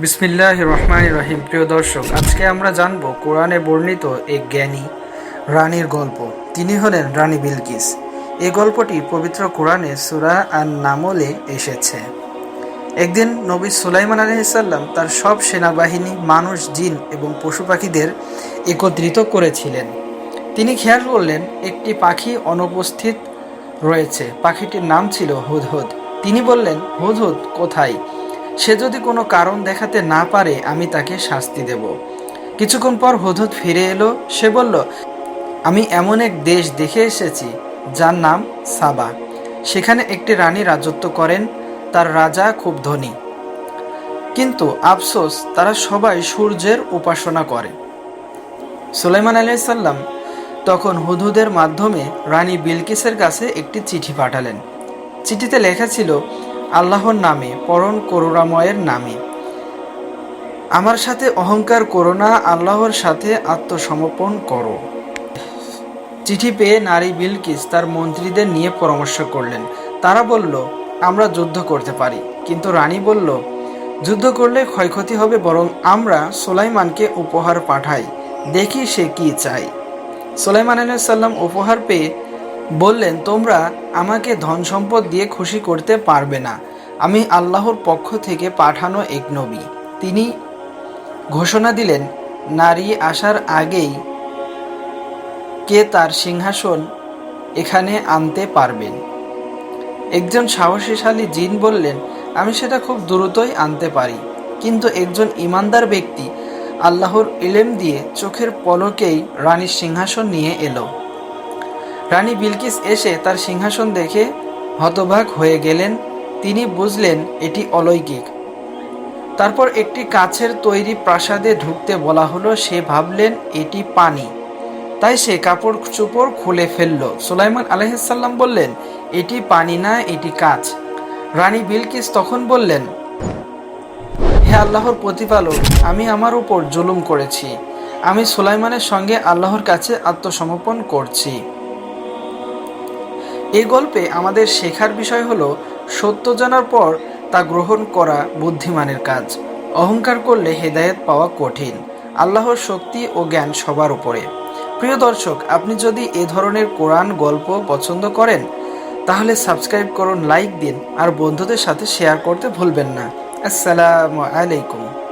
বিসমিল্লাহ রহমান রহিম প্রিয় দর্শক, আজকে আমরা জানব কোরআনে বর্ণিত এক জ্ঞানী রানীর গল্প। তিনি হলেন রানী বিলকিস। এই গল্পটি পবিত্র কোরআনে সুরা আর নামলে এসেছে। একদিন নবী সুলাইমান আলহিসাল্লাম তার সব সেনাবাহিনী, মানুষ, জিন এবং পশু পাখিদের একত্রিত করেছিলেন। তিনি খেয়াল করলেন, একটি পাখি অনুপস্থিত রয়েছে। পাখিটির নাম ছিল হুদহুদ। তিনি বললেন, হুদহুদ কোথায়? সে যদি কোনো কারণ দেখাতে না পারে, আমি তাকে শাস্তি দেব। কিছুক্ষণ পর হুদহুদ ফিরে এলো। সে বলল, আমি এমন এক দেশ দেখে এসেছি, যার নাম সাবা। সেখানে একটি রানী রাজত্ব করেন, তার রাজা খুব ধনী। কিন্তু আফসোস, তারা সবাই সূর্যের উপাসনা করে। সুলাইমান আলাইসাল্লাম তখন হুদুদের মাধ্যমে রানী বিলকিসের কাছে একটি চিঠি পাঠালেন। চিঠিতে লেখা ছিল আল্লাহর নামে, পরম করুণাময়ের নামে। আমার সাথে অহংকার করো না, আল্লাহর সাথে আত্মসমর্পণ করো। চিঠি পেয়ে নারী বিলকিস তার মন্ত্রীদের নিয়ে পরামর্শ করলেন। তারা বলল, আমরা যুদ্ধ করতে পারি। কিন্তু রানী বলল, যুদ্ধ করলে ক্ষয়ক্ষতি হবে বরং আমরা সোলাইমানকে উপহার পাঠাই। দেখি সে কি চায়। সোলাইমান আলাইসাল্লাম উপহার পেয়ে বললেন, তোমরা আমাকে ধন সম্পদ দিয়ে খুশি করতে পারবে না। আমি আল্লাহর পক্ষ থেকে পাঠানো এক নবী। তিনি ঘোষণা দিলেন, নারী আসার আগেই কে তার সিংহাসন এখানে আনতে পারবেন। একজন সাহসীশালী জিন বললেন, আমি সেটা খুব দ্রুতই আনতে পারি। কিন্তু একজন ইমানদার ব্যক্তি আল্লাহর ইলেম দিয়ে চোখের পলকেই রানীর সিংহাসন নিয়ে এলো। রানী বিলকিস এসে তার সিংহাসন দেখে হতবাক হয়ে গেলেন। তিনি বুঝলেন এটি অলৌকিক। তারপর একটি কাছের তৈরি প্রাসাদে ঢুকতে বলা হলো, সে ভাবলেন এটি পানি। তাই সে কাপড় চোপড় খুলে ফেলল। সুলাইমান আলহিসাল্লাম বললেন, এটি পানি না, এটি কাচ। রানী বিলকিস তখন বললেন, হে আল্লাহর প্রতিপালক, আমি আমার উপর জুলুম করেছি। আমি সুলাইমানের সঙ্গে আল্লাহর কাছে আত্মসমর্পণ করছি। এই গল্পে আমাদের শেখার বিষয় হলো, সত্য জানার পর তা গ্রহণ করা বুদ্ধিমানের কাজ। অহংকার করলে হেদায়েত পাওয়া কঠিন, আল্লাহর শক্তি ও জ্ঞান সবার উপরে। প্রিয় দর্শক, আপনি যদি এ ধরনের কোরআন গল্প পছন্দ করেন, তাহলে সাবস্ক্রাইব করুন, লাইক দিন, আর বন্ধুদের সাথে শেয়ার করতে ভুলবেন না। আসসালামু আলাইকুম।